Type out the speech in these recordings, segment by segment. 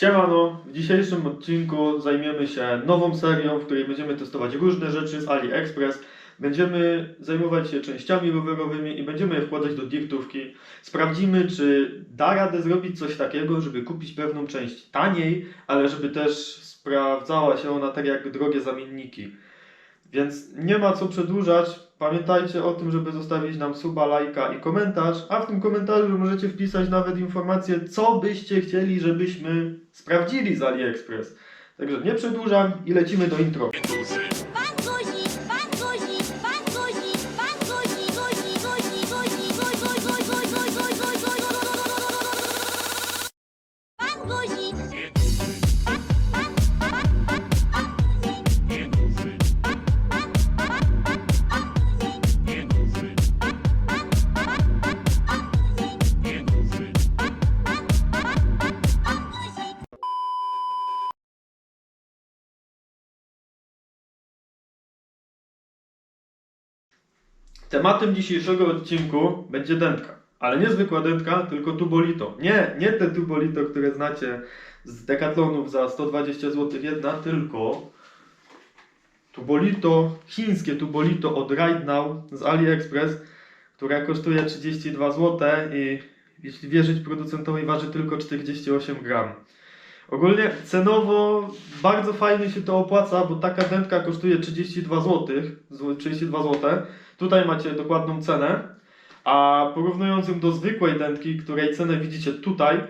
Siemano, w dzisiejszym odcinku zajmiemy się nową serią, w której będziemy testować różne rzeczy z AliExpress. Będziemy zajmować się częściami rowerowymi i będziemy je wkładać do dirtówki. Sprawdzimy, czy da radę zrobić coś takiego, żeby kupić pewną część taniej, ale żeby też sprawdzała się ona tak jak drogie zamienniki. Więc nie ma co przedłużać. Pamiętajcie o tym, żeby zostawić nam suba, lajka i komentarz, a w tym komentarzu możecie wpisać nawet informację, co byście chcieli, żebyśmy sprawdzili z AliExpress. Także nie przedłużam i lecimy do intro. Tematem dzisiejszego odcinku będzie dętka. Ale nie zwykła dętka, tylko tubolito. Nie, nie te tubolito, które znacie z Decathlonów za 120 zł jedna, tylko tubolito, chińskie tubolito od Right Now z AliExpress, które kosztuje 32 zł i jeśli wierzyć producentowi waży tylko 48 gram. Ogólnie cenowo bardzo fajnie się to opłaca, bo taka dętka kosztuje 32 zł, 32 zł. Tutaj macie dokładną cenę, a porównując ją do zwykłej dętki, której cenę widzicie tutaj,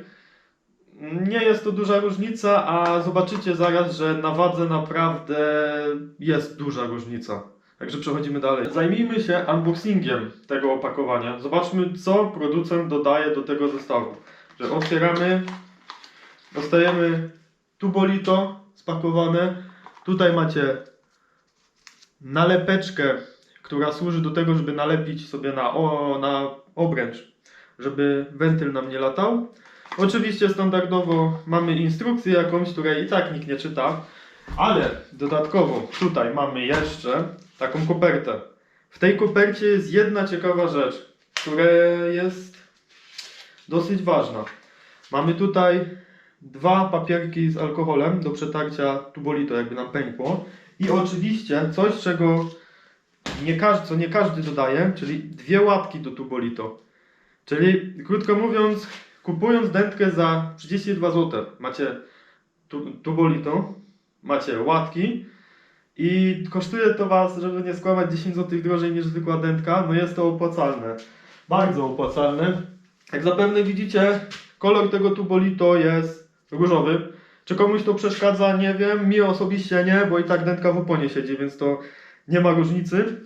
nie jest to duża różnica, a zobaczycie zaraz, że na wadze naprawdę jest duża różnica. Także przechodzimy dalej. Zajmijmy się unboxingiem tego opakowania. Zobaczmy, co producent dodaje do tego zestawu. Że otwieramy, dostajemy tubolito spakowane. Tutaj macie nalepeczkę, która służy do tego, żeby nalepić sobie na, o, na obręcz, żeby wentyl nam nie latał. Oczywiście standardowo mamy instrukcję jakąś, której i tak nikt nie czyta, ale dodatkowo tutaj mamy jeszcze taką kopertę. W tej kopercie jest jedna ciekawa rzecz, która jest dosyć ważna. Mamy tutaj dwa papierki z alkoholem do przetarcia tubolito, jakby nam pękło. I oczywiście coś, czego nie każdy, co nie każdy dodaje, czyli dwie łatki do tubolito. Czyli krótko mówiąc, kupując dętkę za 32 zł, macie tu, tubolito, macie łatki i kosztuje to Was, żeby nie skłamać 10 zł drożej niż zwykła dętka, no jest to opłacalne. Bardzo opłacalne. Jak zapewne widzicie, kolor tego tubolito jest różowy. Czy komuś to przeszkadza? Nie wiem. Mi osobiście nie, bo i tak dętka w oponie siedzi, więc to nie ma różnicy.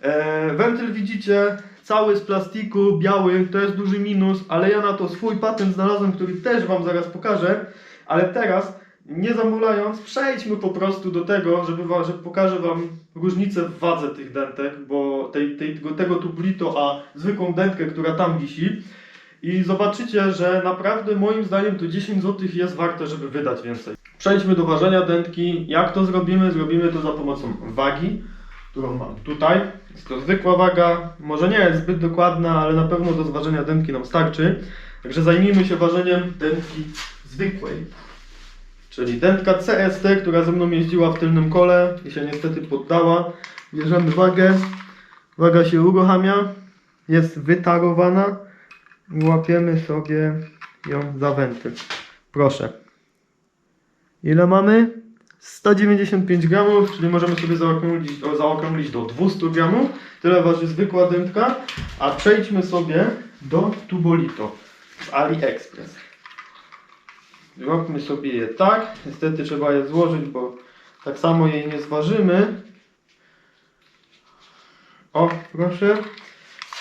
E, wentyl widzicie, cały z plastiku, biały, to jest duży minus, ale ja na to swój patent znalazłem, który też Wam zaraz pokażę. Ale teraz, nie zamulając, przejdźmy po prostu do tego, żeby, wa- żeby pokażę Wam różnicę w wadze tych dętek, bo tej, tej, tego, tego tublito, a zwykłą dętkę, która tam wisi. I zobaczycie, że naprawdę moim zdaniem to 10 zł jest warte, żeby wydać więcej. Przejdźmy do ważenia dętki. Jak to zrobimy? Zrobimy to za pomocą wagi, którą mam tutaj. Jest to zwykła waga, może nie jest zbyt dokładna, ale na pewno do zważenia dętki nam starczy. Także zajmijmy się ważeniem dętki zwykłej. Czyli dętka CST, która ze mną jeździła w tylnym kole i się niestety poddała. Bierzemy wagę. Waga się uruchamia. Jest wytarowana łapiemy sobie ją za wentyl. Proszę. Ile mamy? 195 gramów, czyli możemy sobie zaokrąglić, zaokrąglić do 200 gramów. Tyle waży zwykła dętka. A przejdźmy sobie do Tubolito z AliExpress. Zróbmy sobie je tak. Niestety trzeba je złożyć, bo tak samo jej nie zważymy. O, proszę.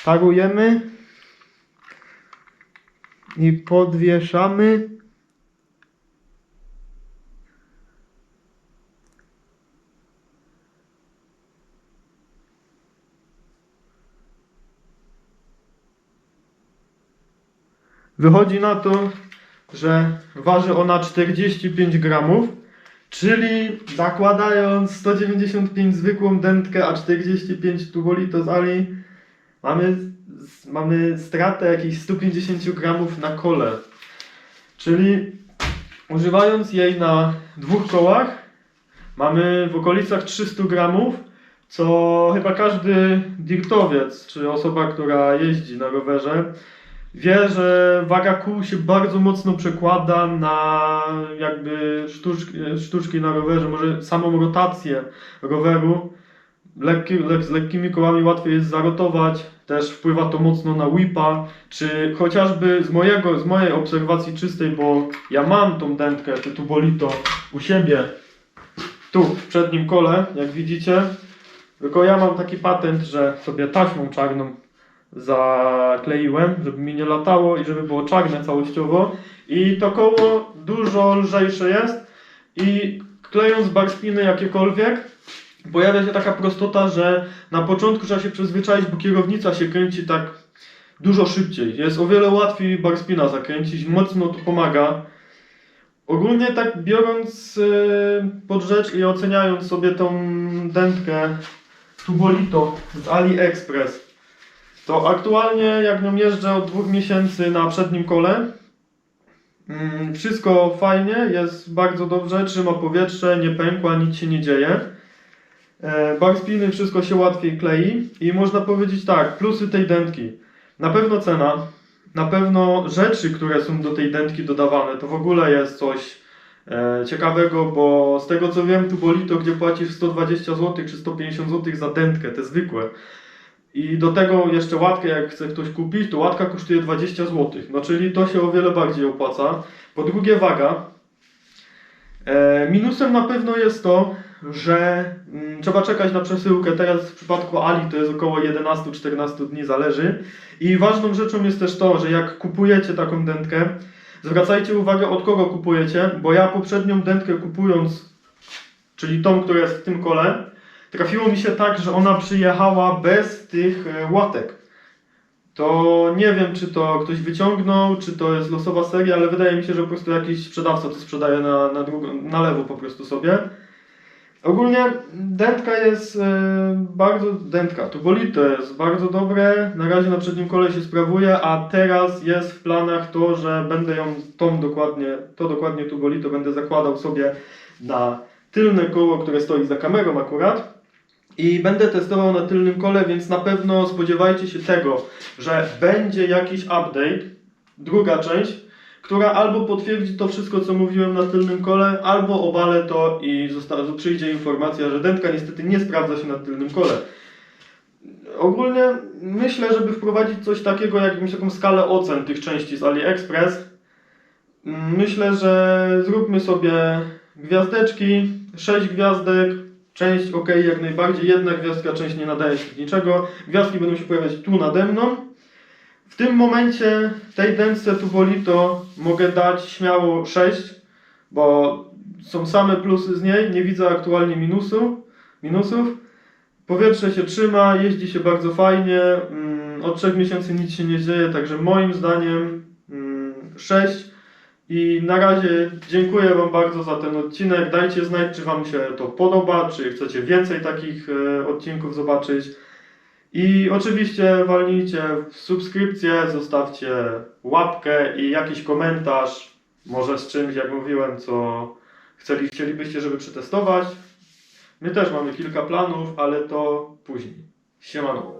Tarujemy i podwieszamy. Wychodzi na to, że waży ona 45 gramów, czyli zakładając 195 zwykłą dętkę, a 45 tubolito z Ali, mamy, mamy stratę jakichś 150 gramów na kole. Czyli używając jej na dwóch kołach mamy w okolicach 300 gramów, co chyba każdy dirtowiec, czy osoba, która jeździ na rowerze, wie, że waga kół się bardzo mocno przekłada na jakby sztuczki, sztuczki na rowerze, może samą rotację roweru. Lekki, lek, z lekkimi kołami łatwiej jest zarotować, też wpływa to mocno na whipa, czy chociażby z mojego, z mojej obserwacji czystej, bo ja mam tą dętkę, te tubolito u siebie, tu w przednim kole, jak widzicie, tylko ja mam taki patent, że sobie taśmą czarną zakleiłem, żeby mi nie latało i żeby było czarne całościowo. I to koło dużo lżejsze jest i klejąc barspiny jakiekolwiek, pojawia się taka prostota, że na początku trzeba się przyzwyczaić, bo kierownica się kręci tak dużo szybciej. Jest o wiele łatwiej barspina zakręcić, mocno to pomaga. Ogólnie tak biorąc yy, pod rzecz i oceniając sobie tą dętkę Tubolito z AliExpress, to aktualnie jak nią jeżdżę od dwóch miesięcy na przednim kole, mm, wszystko fajnie, jest bardzo dobrze, trzyma powietrze, nie pękła, nic się nie dzieje. E, Barspiny wszystko się łatwiej klei i można powiedzieć tak, plusy tej dętki. Na pewno cena, na pewno rzeczy, które są do tej dętki dodawane, to w ogóle jest coś e, ciekawego, bo z tego co wiem, Tubolito, gdzie płacisz 120 zł czy 150 zł za dętkę, te zwykłe. I do tego jeszcze łatkę, jak chce ktoś kupić, to łatka kosztuje 20 zł. No czyli to się o wiele bardziej opłaca. Po drugie waga. E, minusem na pewno jest to, że mm, trzeba czekać na przesyłkę. Teraz w przypadku Ali to jest około 11-14 dni, zależy. I ważną rzeczą jest też to, że jak kupujecie taką dętkę, zwracajcie uwagę od kogo kupujecie, bo ja poprzednią dętkę kupując, czyli tą, która jest w tym kole, trafiło mi się tak, że ona przyjechała bez tych e, łatek. To nie wiem, czy to ktoś wyciągnął, czy to jest losowa seria, ale wydaje mi się, że po prostu jakiś sprzedawca to sprzedaje na, na, na lewo po prostu sobie. Ogólnie dętka jest e, bardzo, dętka, tubolito jest bardzo dobre, na razie na przednim kole się sprawuje, a teraz jest w planach to, że będę ją, tą dokładnie, to dokładnie tubolito będę zakładał sobie na tylne koło, które stoi za kamerą akurat. I będę testował na tylnym kole, więc na pewno spodziewajcie się tego, że będzie jakiś update, druga część, która albo potwierdzi to wszystko, co mówiłem na tylnym kole, albo obalę to i zosta- przyjdzie informacja, że dętka niestety nie sprawdza się na tylnym kole. Ogólnie myślę, żeby wprowadzić coś takiego, jak jakąś taką skalę ocen tych części z AliExpress. Myślę, że zróbmy sobie gwiazdeczki, 6 gwiazdek, część ok, jak najbardziej, jedna gwiazdka, część nie nadaje się niczego. Gwiazdki będą się pojawiać tu nade mną. W tym momencie tej dętce Tubolito mogę dać śmiało 6, bo są same plusy z niej, nie widzę aktualnie minusu, minusów. Powietrze się trzyma, jeździ się bardzo fajnie, mm, od 3 miesięcy nic się nie dzieje, także moim zdaniem mm, 6. I na razie dziękuję Wam bardzo za ten odcinek. Dajcie znać, czy Wam się to podoba, czy chcecie więcej takich e, odcinków zobaczyć. I oczywiście walnijcie w subskrypcję, zostawcie łapkę i jakiś komentarz, może z czymś, jak mówiłem, co chcieli, chcielibyście, żeby przetestować. My też mamy kilka planów, ale to później. Siemano.